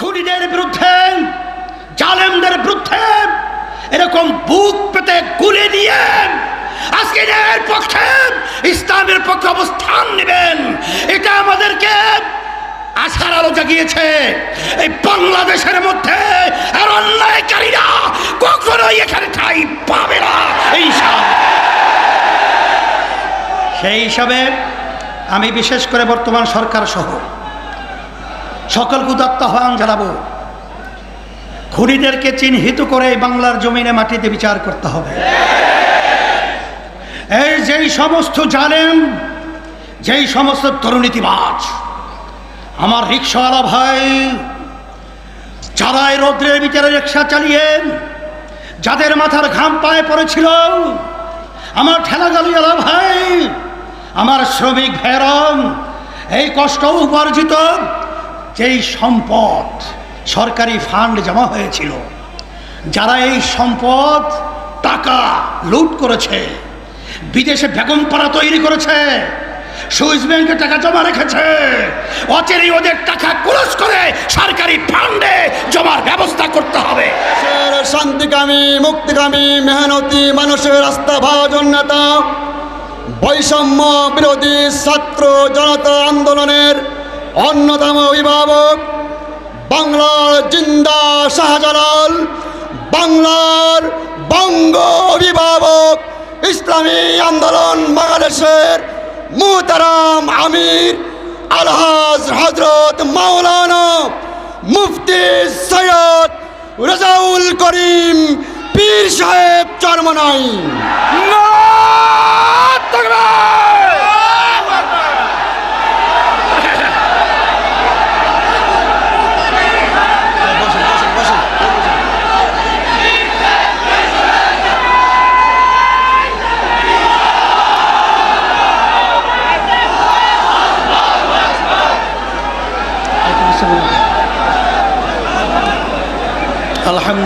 খুনিদের বিরুদ্ধে, জালেমদের বিরুদ্ধে, এরকম বুক পেতে গুলি দিয়ে আজকে পক্ষে ইসলামের পক্ষে অবস্থান নেবেন। এটা আমাদেরকে আশার আলো জাগিয়েছে। এই বাংলাদেশের মধ্যে আর অন্যায়কারীরা কখনোই এখানে ঠাই পাবে না। এই সেই হিসাবে আমি বিশেষ করে বর্তমান সরকার সহ সকলকে উদাত্ত আহ্বান জানাব। খুনিদেরকে চিহ্নিত করে বাংলার জমিনে মাটিতে বিচার করতে হবে। এই যেই সমস্ত জানেন যেই সমস্ত দুর্নীতিবাজ আমার রিক্সাওয়ালা ভাই যারা এই রৌদ্রের বিচারে রিক্সা চালিয়ে যাদের মাথার ঘাম পায়ে পড়েছিল, আমার ঠেলা গালিওয়ালা ভাই, আমার শ্রমিক ভেরম এই কষ্ট উপার্জিত যেই সম্পদ সরকারি ফান্ড জমা হয়েছিল, যারা এই সম্পদ টাকা লুট করেছে, বিদেশে বেগম পাড়া তৈরি করেছে, সুইস ব্যাংকে টাকা জমা রেখেছে অচেরেই ওদের টাকা ক্রস করে সরকারি ফান্ডে জমার ব্যবস্থা করতে হবে। শান্তিকামী, মুক্তিকামী, মেহনতি মানুষের রাস্তা ভাজন নেতা বৈষম্য বিরোধী ছাত্র জনতা আন্দোলনের অন্যতম অভিভাবক বাংলার জিন্দা শাহজালাল, বাংলার বঙ্গ অভিভাবক ইসলামী আন্দোলন বাংলাদেশের মুহতারাম আমির আলহাজ হজরত মাওলানা মুফতি সৈয়দ রাজাউল করিম পীর সাহেব চরমনাই।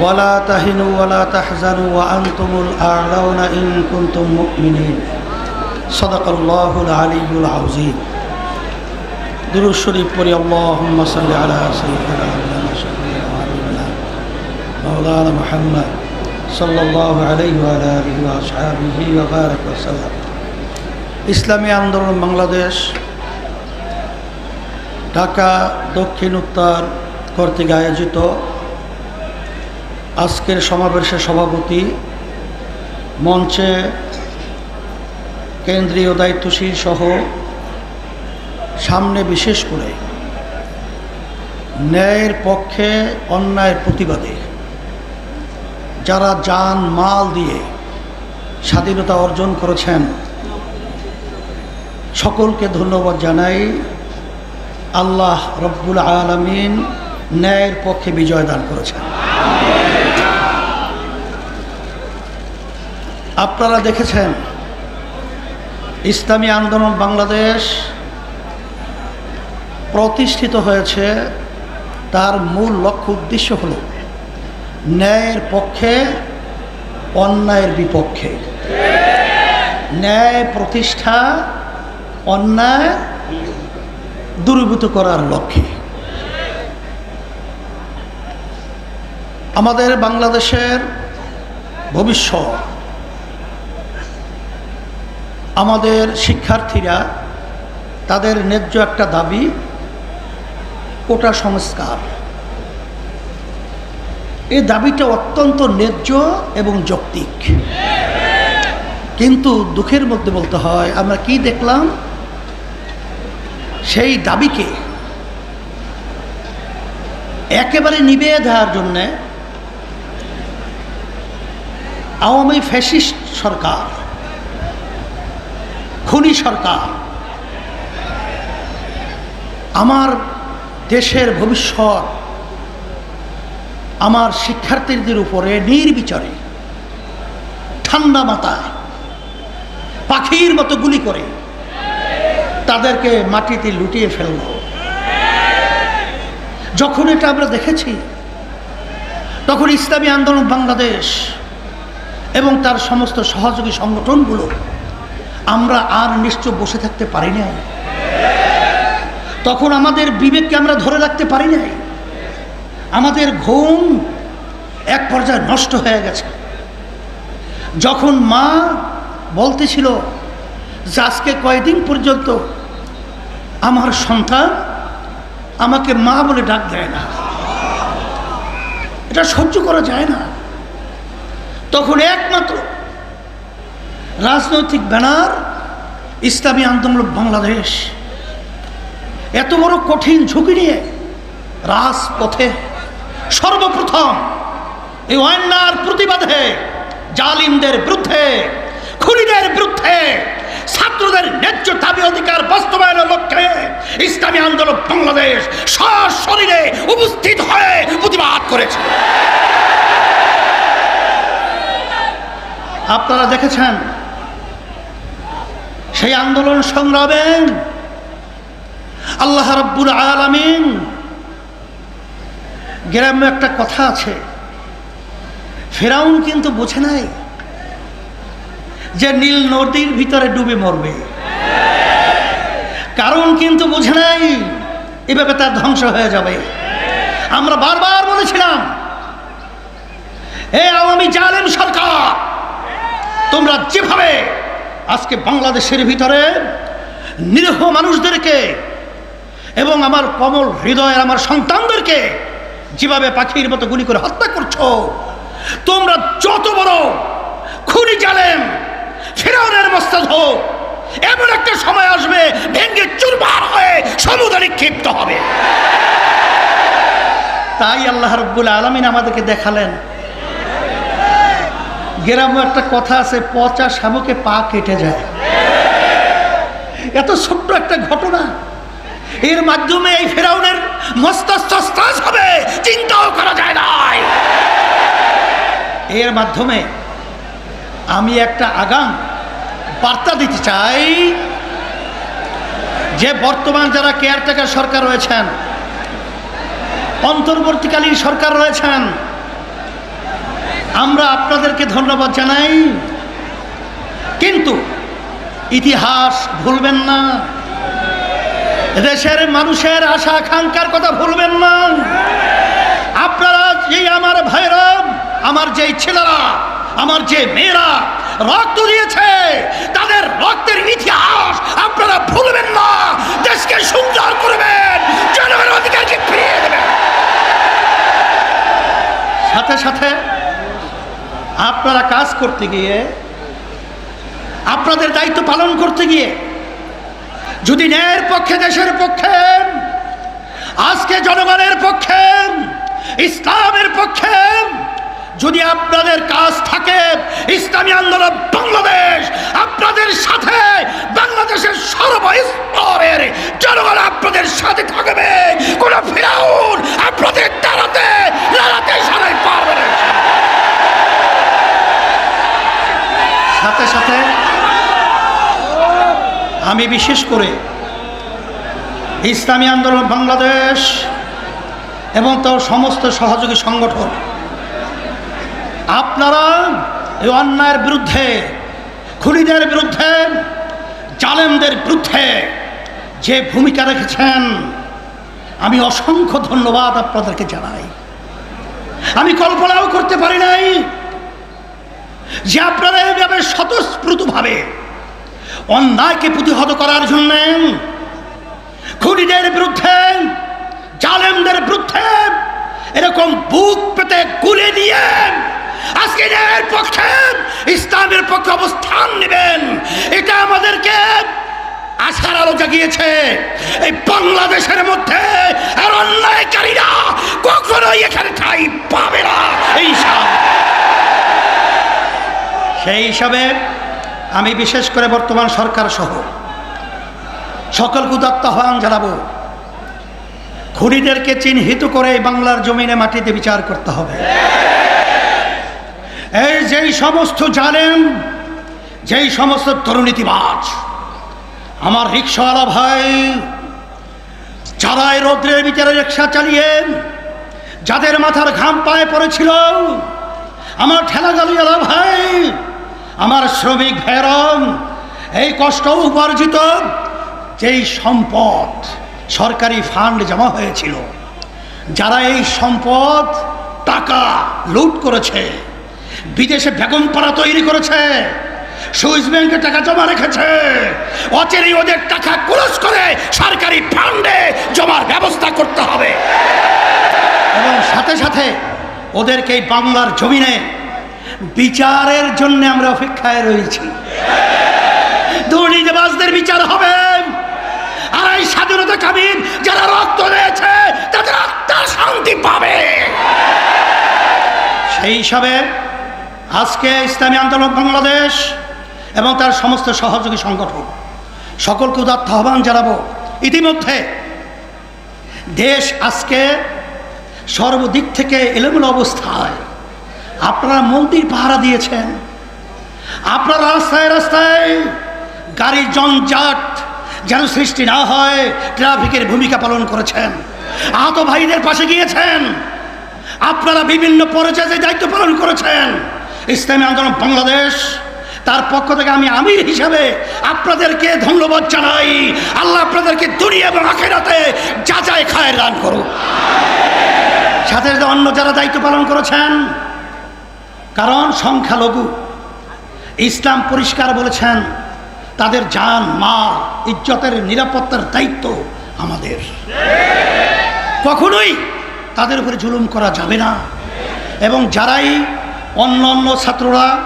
ওয়ালা তাহিনু ওয়ালা তাহজানু আনতুমুল আলাউনা ইন কুনতুম মুমিনিন। সদাকাল্লাহুল আলিউল আউজিম দুরুদ শরীফ পড়ি, আল্লাহুম্মা ইসলামী আন্দোলন বাংলাদেশ, ঢাকা, দক্ষিণ, উত্তর, কর্তৃক আয়োজিত আজকের সমাবেশের সভাপতি মঞ্চে কেন্দ্রীয় দায়িত্বশীল সহ সামনে বিশেষ করে ন্যায়ের পক্ষে অন্যায়ের প্রতিবাদে যারা যান মাল দিয়ে স্বাধীনতা অর্জন করেছেন, সকলকে ধন্যবাদ জানাই। আল্লাহ রব্বুল আলমিন ন্যায়ের পক্ষে বিজয় দান করেছেন। আপনারা দেখেছেন, ইসলামী আন্দোলন বাংলাদেশ প্রতিষ্ঠিত হয়েছে, তার মূল লক্ষ্য উদ্দেশ্য হল ন্যায়ের পক্ষে, অন্যায়ের বিপক্ষে। ন্যায় প্রতিষ্ঠা, অন্যায় দূরীভূত করার লক্ষ্যে। আমাদের বাংলাদেশের ভবিষ্যৎ আমাদের শিক্ষার্থীরা তাদের ন্যায্য একটা দাবি, কোটা সংস্কার। এই দাবিটা অত্যন্ত ন্যায্য এবং যৌক্তিক। কিন্তু দুঃখের মধ্যে বলতে হয়, আমরা কি দেখলাম? সেই দাবিকে একেবারে নিবে দেওয়ার জন্যে আওয়ামী ফ্যাসিস্ট সরকার খুনি সরকার। আমার দেশের ভবিষ্যৎ, আমার শিক্ষার্থীদের উপরে নির্বিচারে, ঠান্ডা মাথায়, পাখির মতো গুলি করে তাদেরকে মাটিতে লুটিয়ে ফেলল যখন এটা আমরা দেখেছি, তখন ইসলামী আন্দোলন বাংলাদেশ এবং তার সমস্ত সহযোগী সংগঠনগুলো আমরা আর নিশ্চয় বসে থাকতে পারি নাই। তখন আমাদের বিবেককে আমরা ধরে রাখতে পারি নাই। আমাদের ঘুম এক পর্যায়ে নষ্ট হয়ে গেছে। যখন মা বলতেছিল, যে আজকে কয়দিন পর্যন্ত আমার সন্তান আমাকে মা বলে ডাক দেয় না। এটা সহ্য করা যায় না। তখন একমাত্র রাজনৈতিক ব্যানার, ইসলামী আন্দোলন বাংলাদেশ। এত বড় কঠিন ঝুঁকি নিয়ে রাজপথে সর্বপ্রথম এই অন্যার প্রতিবাদে জালিমদের বিরুদ্ধে, খুনিদের বিরুদ্ধে ছাত্রদের ন্যায্য দাবি অধিকার বাস্তবায়নের লক্ষ্যে ইসলামী আন্দোলন বাংলাদেশ সশরীরে উপস্থিত হয়ে প্রতিবাদ করেছে। আপনারা দেখেছেন সেই আন্দোলন সংগ্রামে আল্লাহ রব্বুল আলামিন, গ্রামে একটা কথা আছে। ফেরাউন কিন্তু বোঝে নাই যে নীল নদীর ভিতরে ডুবে মরবে। কারণ কিন্তু বোঝে নাই এভাবে তার ধ্বংস হয়ে যাবে। আমরা বারবার বলেছিলাম এ আওয়ামী জালেম সরকার, তোমরা যেভাবে আজকে বাংলাদেশের ভিতরে নিরীহ মানুষদেরকে এবং আমার কমল হৃদয়ের আমার সন্তানদেরকে যেভাবে পাখির মতো গুলি করে হত্যা করছ, তোমরা যত বড় খুনি জালেম, ফেরাউনের মস্তাদ হোক এমন একটা সময় আসবে ভেঙ্গে চুরমার হয়ে সমুদ্রে নিক্ষিপ্ত হবে। তাই আল্লাহ রব্বুল আলমিন আমাদেরকে দেখালেন গ্রামে একটা কথা আছে, পচা শামুকে পা কেটে যায়। এত ছোট্ট একটা ঘটনা। এর মাধ্যমে এই ফেরাউনের হবে, চিন্তাও করা যায় নাই। এর মাধ্যমে আমি একটা আগাম বার্তা দিতে চাই, যে বর্তমান যারা কেয়ারটেকার সরকার রয়েছেন, অন্তর্বর্তীকালীন সরকার রয়েছেন আমরা আপনাদেরকে ধন্যবাদ জানাই। কিন্তু ইতিহাস ভুলবেন না। দেশের মানুষের আশা আকাঙ্ক্ষার কথা ভুলবেন না। আপনারা যে আমার ভাইরা, আমার যেই ছেলেরা, আমার যে মেয়েরা রক্ত দিয়েছে, তাদের রক্তের ইতিহাস আপনারা ভুলবেন না। দেশকে সুন্দর করবেন, জনগণের অধিকারকে ফিরিয়ে দেবেন। সাথে সাথে আপনারা কাজ করতে গিয়ে, আপনাদের দায়িত্ব পালন করতে গিয়ে, যদি ন্যায়ের পক্ষে, দেশের পক্ষে, আজকে জনগণের পক্ষে, ইসলামের পক্ষে, যদি আপনাদের কাজ থাকে, ইসলামী আন্দোলন বাংলাদেশ, আপনাদের সাথে, বাংলাদেশের সর্বস্তরের জনগণ আপনাদের সাথে থাকবে। কোন ফিরাউন আপনাদের দাঁড়াতে দাঁড়াতে সবাই পারবে না। সাথে সাথে আমি বিশেষ করে ইসলামী আন্দোলন বাংলাদেশ এবং তার সমস্ত সহযোগী সংগঠন, আপনারা এই অন্যায়ের বিরুদ্ধে, খুনিদের বিরুদ্ধে, জালেমদের বিরুদ্ধে যে ভূমিকা রেখেছেন, আমি অসংখ্য ধন্যবাদ আপনাদেরকে জানাই। আমি কল্পনাও করতে পারি নাই যে আপনারা এইভাবে স্বতঃস্ফূর্তভাবে অন্যায়কে প্রতিহত করার জন্য খুনিদের বিরুদ্ধে, জালেমদের বিরুদ্ধে এরকম বুক পেতে গুলে দিয়ে আজকে এর পক্ষে ইসলামের পক্ষে অবস্থান নেবেন। এটা আমাদেরকে আশার আলো জাগিয়েছে। এই বাংলাদেশের মধ্যে আর অন্যায়কারীরা কখনোই এখানে ঠাই পাবে না এই সেই হিসাবে আমি বিশেষ করে বর্তমান সরকার সহ সকল উদাত্ত আহ্বান জানাব। খুনিদেরকে চিহ্নিত করে বাংলার জমিনে মাটিতে বিচার করতে হবে। এই যেই সমস্ত জানেন যেই সমস্ত তরুণীতিবাজ আমার রিক্সাওয়ালা ভাই, যারাই রৌদ্রের বিচারে রিক্সা চালিয়ে যাদের মাথার ঘাম পায়ে পড়েছিল, আমার ঠেলাগালিওয়ালা ভাই আমার শ্রমিক ভেরম এই কষ্ট উপার্জিত যেই সম্পদ সরকারি ফান্ড জমা হয়েছিল, যারা এই সম্পদ টাকা লুট করেছে, বিদেশে বেগম পাড়া তৈরি করেছে, সুইস ব্যাংকে টাকা জমা রেখেছে, অচেরেই ওদের টাকা ক্রস করে সরকারি ফান্ডে জমার ব্যবস্থা করতে হবে। এবং সাথে সাথে ওদেরকে বাংলার জমিনে বিচারের জন্য আমরা অপেক্ষায় রয়েছি। দুর্নীতিবাজদের বিচার হবে। আর এই স্বাধীনতা কামীন যারা রক্ত দিয়েছে, তাদের আত্মার শান্তি পাবে। সেই হিসাবে আজকে ইসলামী আন্দোলন বাংলাদেশ এবং তার সমস্ত সহযোগী সংগঠন সকলকে উদাত্ত আহ্বান জানাব। ইতিমধ্যে দেশ আজকে সর্বদিক থেকে এলোমেলো অবস্থায় আপনারা মন্দির পাহারা দিয়েছেন। আপনারা রাস্তায় রাস্তায় গাড়ির জঞ্জাট যেন সৃষ্টি না হয়, ট্রাফিকের ভূমিকা পালন করেছেন। আহত ভাইদের পাশে গিয়েছেন। আপনারা বিভিন্ন পর্যায়ে দায়িত্ব পালন করেছেন। ইসলামী আন্দোলন বাংলাদেশ, তার পক্ষ থেকে আমি আমির হিসাবে আপনাদেরকে ধন্যবাদ জানাই। আল্লাহ আপনাদেরকে দুনিয়া এবং আখেরাতে যা যায় খায়ের দান করুক। সাথে সাথে অন্য যারা দায়িত্ব পালন করেছেন কারণ সংখ্যালঘু। ইসলাম পরিষ্কার বলেছেন, তাদের জান মা ইজ্জতের নিরাপত্তার দায়িত্ব আমাদের। কখনোই তাদের উপরে জুলুম করা যাবে না। এবং যারাই অন্য অন্য ছাত্ররা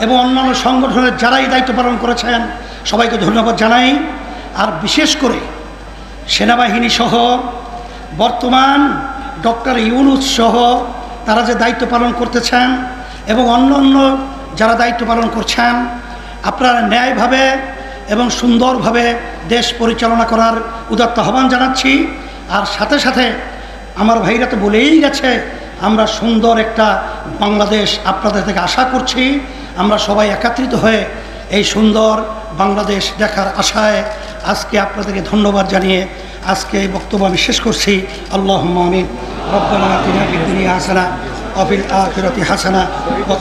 এবং অন্যান্য সংগঠনের যারাই দায়িত্ব পালন করেছেন, সবাইকে ধন্যবাদ জানাই। আর বিশেষ করে সেনাবাহিনী সহ বর্তমান ডক্টর ইউনুস সহ তারা যে দায়িত্ব পালন করতেছেন এবং অন্য অন্য যারা দায়িত্ব পালন করছেন, আপনারা ন্যায়ভাবে এবং সুন্দরভাবে দেশ পরিচালনা করার উদাত্ত আহ্বান জানাচ্ছি। আর সাথে সাথে আমার ভাইরা তো বলেই গেছে, আমরা সুন্দর একটা বাংলাদেশ আপনাদের থেকে আশা করছি। আমরা সবাই একত্রিত হয়ে এই সুন্দর বাংলাদেশ দেখার আশায় আজকে আপনাদেরকে ধন্যবাদ জানিয়ে আজকে এই বক্তব্য আমি শেষ করছি। আল্লাহ আমিন। রব্বানা আতিনা হাসানা। অফিল আখিরাতি হাসানা ওয়া